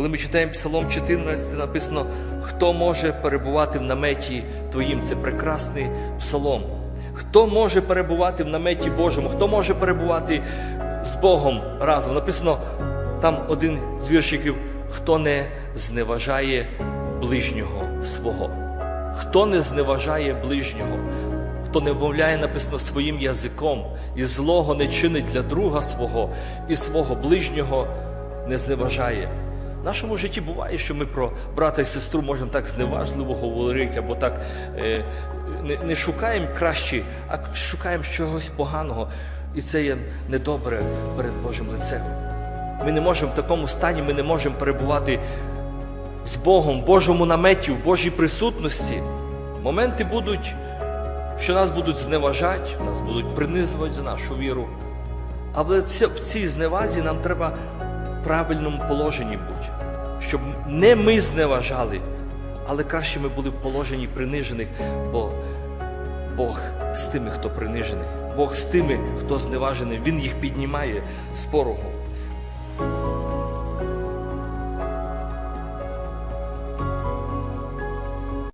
Коли ми читаємо Псалом 14, написано, хто може перебувати в наметі Твоїм. Це прекрасний псалом. Хто може перебувати в наметі Божому, хто може перебувати з Богом разом. Написано там один з віршиків, хто не зневажає ближнього свого. Хто не зневажає ближнього, хто не вмовляє, написано своїм язиком, і злого не чинить для друга свого, і свого ближнього не зневажає. В нашому житті буває, що ми про брата і сестру можемо так зневажливо говорити, або так е, не, не шукаємо краще, а шукаємо чогось поганого. І це є недобре перед Божим лицем. Ми не можемо в такому стані, ми не можемо перебувати з Богом, в Божому наметі, в Божій присутності. Моменти будуть, що нас будуть зневажати, нас будуть принизувати за нашу віру. Але в цій зневазі нам треба в правильному положенні бути, щоб не ми зневажали, але краще ми були в положенні принижених, бо Бог з тими, хто принижений, Бог з тими, хто зневажений, Він їх піднімає з порогу.